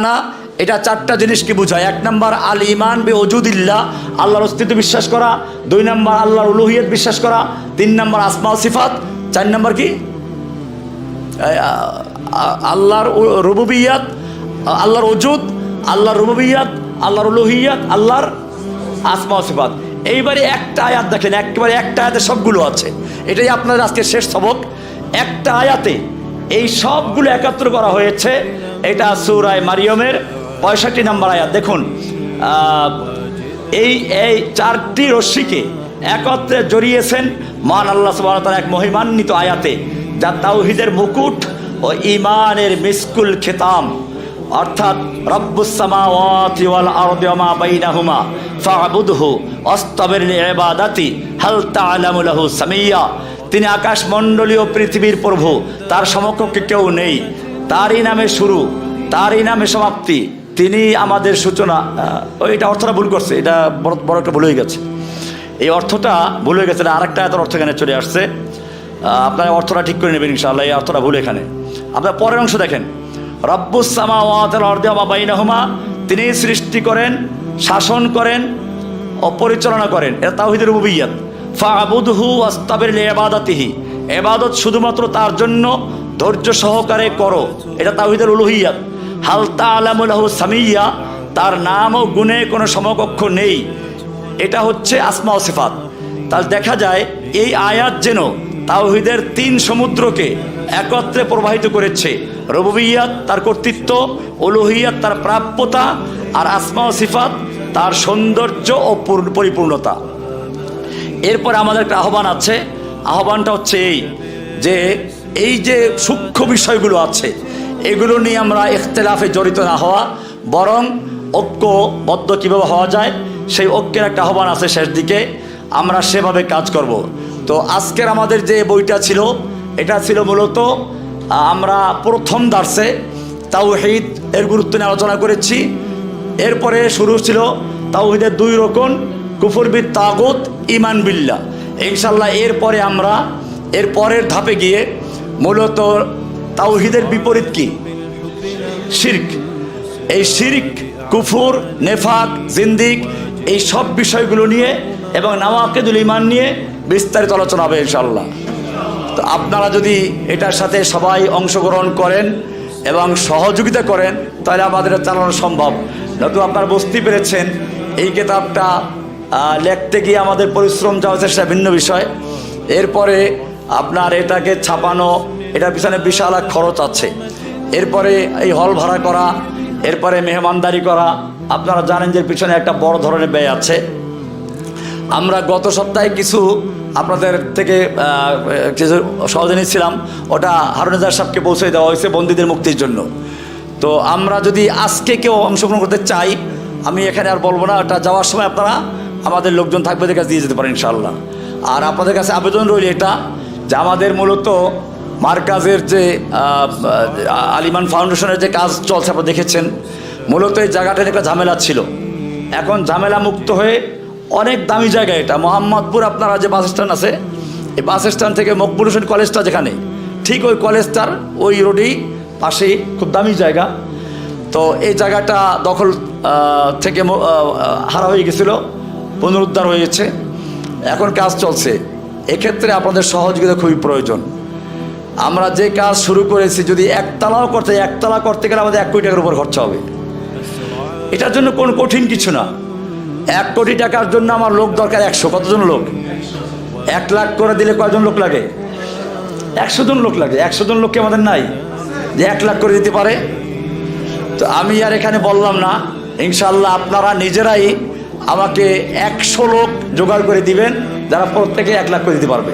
না এটা চারটা জিনিসকে বোঝায়। এক নম্বর আল ইমান বে অজুদিল্লা আল্লাহর অস্তিত্ব বিশ্বাস করা। দুই নম্বর, আল্লাহর উলুহিয়ত বিশ্বাস করা। তিন নম্বর আসমা সিফাত। চার নম্বর কি? আল্লাহর রুবুবিয়াত, আল্লাহর অজুদ আল্লাহর রুবুবিয়াত, আল্লাহর উলুহিয়াত, আল্লাহর আসমা সিফাত। এইবারে একটা আয়াত দেখেন, একেবারে একটা আয়াতে সবগুলো আছে। এটাই আপনাদের আজকে শেষ সবক। একটা আয়াতে এই সবগুলো একাত্র করা হয়েছে। এটা সুরায় মারিয়মের পঁয়ষট্টি নম্বর আয়াত। দেখুন এই এই চারটি রশ্মিকে একত্রে জড়িয়েছেন মান আল্লাহ সুবাহতাল এক মহিমান্বিত আয়াতে, যা তাওহিদের মুকুট ও ইমানের মিসকুল খেতাম। অর্থাৎ রব্বুসামাওয়াতি ওয়াল আরদি ওয়া বাইনাহুমা ফা'বুদহু ওয়াস্তাবির লিইবাদাতি হাল তা'লামু লাহু সামিয়া। তিনি আকাশ মণ্ডলীয় পৃথিবীর প্রভু, তার সমকক্ষে কেউ নেই। তারই নামে শুরু, তারই নামে সমাপ্তি। তিনি আমাদের সূচনা ওইটা অর্থটা ভুল করছে, এটা বড় বড় একটা ভুল হয়ে গেছে। এই অর্থটা ভুল হয়ে গেছে, আরেকটা এত অর্থ এখানে চলে আসছে। আপনারা অর্থটা ঠিক করে নেবেন ইনশাআল্লাহ, এই অর্থটা ভুল এখানে। আপনার পরের অংশ দেখেন। রব্বুসামা তিনি সৃষ্টি করেন, শাসন করেন ও পরিচালনা করেন। এটা তাওহিদের রুবিয়াত ফাবুদহু আস্তাবের এবাদাতিহি এবাদত শুধুমাত্র তার জন্য ধৈর্য সহকারে করো। এটা তাওহিদের উলুহিয়াত। হালতা তালামুল্লাহু সামিয়া, তার নাম ও গুণে কোনো সমকক্ষ নেই। এটা হচ্ছে আসমা ওসিফাত সিফাত। তাহলে দেখা যায়, এই আয়াত যেন তাওহিদের তিন সমুদ্রকে একত্রে প্রবাহিত করেছে। রবুবিয়াত তার কর্তৃত্ব ওলুহিয়াত তার প্রাপ্যতা, আর আসমা সিফাত তার সৌন্দর্য ও পরিপূর্ণতা। এরপর আমাদের একটা আহ্বান আছে। আহ্বানটা হচ্ছে এই যে এই যে সূক্ষ্ম বিষয়গুলো আছে, এগুলো নিয়ে আমরা ইখতলাফে জড়িত না হওয়া, বরং ঐক্যবদ্ধ কীভাবে হওয়া যায়, সেই ঐক্যের একটা আহ্বান আছে শেষ দিকে, আমরা সেভাবে কাজ করব। তো আজকের আমাদের যে বইটা ছিল, এটা ছিল মূলত, আমরা প্রথম দার্সে তাওহিদ এর গুরুত্ব নিয়ে আলোচনা করেছি। এরপরে শুরু ছিল তাওহিদের দুই রকম কুফরবিদ তাগুত ইমান বিল্লা ইনশাল্লাহ এরপরে আমরা, এর পরের ধাপে গিয়ে মূলত তাওহিদের বিপরীত কি? শির্ক। এই শির্ক, কুফুর, নেফাক, জিন্দিক, এই সব বিষয়গুলো নিয়ে এবং নাওয়াকেদুল ইমান নিয়ে বিস্তারিত আলোচনা হবে ইনশাল্লাহ তো আপনারা যদি এটার সাথে সবাই অংশগ্রহণ করেন এবং সহযোগিতা করেন, তাহলে আমাদের চালানো সম্ভব। নয়তো আপনারা বুঝতে পেরেছেন, এই কিতাবটা লিখতে গিয়ে আমাদের পরিশ্রম যাওয়া সেটা ভিন্ন বিষয়। এরপরে আপনার এটাকে ছাপানো এটার পিছনে বিশাল এক খরচ আছে। এরপরে এই হল ভাড়া করা, এরপরে মেহমানদারি করা, আপনারা জানেন যে পিছনে একটা বড় ধরনের ব্যয় আছে। আমরা গত সপ্তাহে কিছু আপনাদের থেকে কিছু সহজে নিচ্ছিলাম ওটা হারুনেজার সাহেবকে পৌঁছে দেওয়া হয়েছে বন্দীদের মুক্তির জন্য। তো আমরা যদি আজকে কেউ অংশগ্রহণ করতে চাই, আমি এখানে আর বলব না, ওটা যাওয়ার সময় আপনারা আমাদের লোকজন থাকবে কাছে দিয়ে যেতে পারেন ইনশাল্লাহ আর আপনাদের কাছে আবেদন রইল এটা যে আমাদের মূলত মার্কাজের যে আলিমান ফাউন্ডেশনের যে কাজ চলছে, আপনারা দেখেছেন। মূলত এই জায়গাটার একটা ঝামেলা ছিল। এখন ঝামেলা মুক্ত হয়ে অনেক দামি জায়গা এটা। মোহাম্মদপুর আপনারা যে বাস স্ট্যান্ড আছে, এই বাস স্ট্যান্ড থেকে মকবুল হোসেন কলেজটা যেখানে, ঠিক ওই কলেজটার ওই রোডেই পাশেই খুব দামি জায়গা। তো এই জায়গাটা দখল থেকে হারা হয়ে গেছিল, পুনরুদ্ধার হয়েছে। এখন কাজ চলছে। এক্ষেত্রে আপনাদের সহযোগিতা খুবই প্রয়োজন। আমরা যে কাজ শুরু করেছি, যদি একতলাও করতে, একতলা করতে গেলে আমাদের এক কোটি টাকার উপর খরচা হবে। এটার জন্য কোন কঠিন কিছু না। এক কোটি টাকার জন্য আমার লোক দরকার একশো। কতজন লোক? এক লাখ করে দিলে কয়জন লোক লাগে? একশো জন লোক লাগে। একশো জন লোককে আমাদের নাই। যে এক লাখ করে দিতে পারে। তো আমি আর এখানে বললাম না ইনশাল্লাহ আপনারা নিজেরাই আমাকে একশো লোক জোগাড় করে দিবেন। যারা প্রত্যেকে এক লাখ করে দিতে পারবে।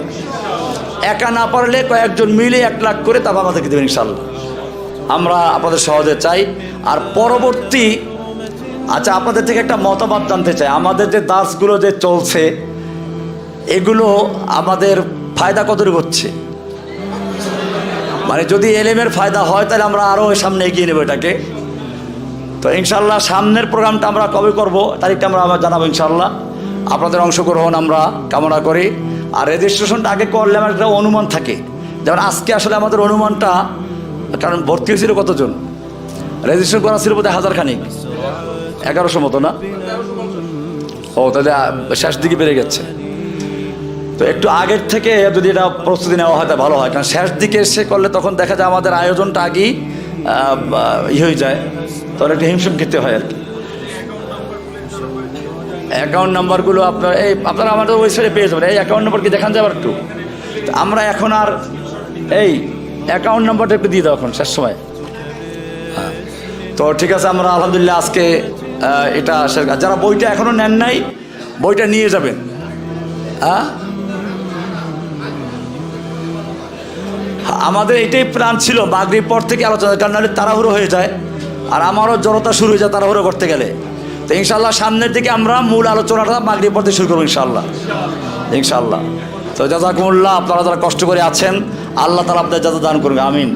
একা না পারলে কয়েকজন মিলে এক লাখ করে তারপর আমাদেরকে দেবেন ইনশাল্লাহ আমরা আপনাদের সহজে চাই। আর পরবর্তী আচ্ছা আপনাদের থেকে একটা মতামত জানতে চাই। আমাদের যে দাসগুলো যে চলছে, এগুলো আমাদের ফায়দা কতটুকু হচ্ছে? মানে যদি এলএমের ফায়দা হয়, তাহলে আমরা আরও সামনে এগিয়ে নেব এটাকে। তো ইনশাল্লাহ সামনের প্রোগ্রামটা আমরা কবে করব, তারিখটা আমরা আবার জানাব ইনশাল্লাহ আপনাদের অংশগ্রহণ আমরা কামনা করি। আর রেজিস্ট্রেশনটা আগে করলে আমার একটা অনুমান থাকে। যেমন আজকে আসলে আমাদের অনুমানটা, কারণ ভর্তি হয়েছিল কতজন? রেজিস্ট্রেশন করা ছিল বোধহয় হাজার খানিক এগারোশো মতো না? ও, তাহলে শেষ দিকে বেড়ে গেছে। তো একটু আগের থেকে যদি এটা প্রস্তুতি নেওয়া হয়, তা ভালো হয়। কারণ শেষ দিকে এসে করলে তখন দেখা যায় আমাদের আয়োজনটা আগেই ই হয়ে যায়। তখন একটু হিমশিম খেতে হয় আর কি। অ্যাকাউন্ট নাম্বারগুলো আপনার, এই আপনারা আমাদের ওয়েবসাইটে পেয়ে যাবেন। এই অ্যাকাউন্ট নাম্বার কি দেখান যাবার একটু? আমরা এখন আর, এই অ্যাকাউন্ট নাম্বারটা একটু দিয়ে দাও এখন, শেষ সময়। হ্যাঁ। তো ঠিক আছে, আমরা আলহামদুলিল্লাহ আজকে এটা যারা বইটা এখনও নেন নাই, বইটা নিয়ে যাবেন। হ্যাঁ? আমাদের এটাই প্ল্যান ছিল বাগরির পর থেকে আলোচনা কারণ নাহলে তাড়াহুড়ো হয়ে যায়, আর আমারও জড়তা শুরু হয়ে যায় তাড়াহুড়ো করতে গেলে। তো ইনশাল্লাহ সামনের দিকে আমরা মূল আলোচনাটা মাগরি পড়তে শুরু করব ইনশাল্লাহ ইনশাল্লাহ তো জাজাকুমুল্লাহ, আপনারা যারা কষ্ট করে আছেন, আল্লাহ তালা আপনাদের যাতে দান করবে আমিন।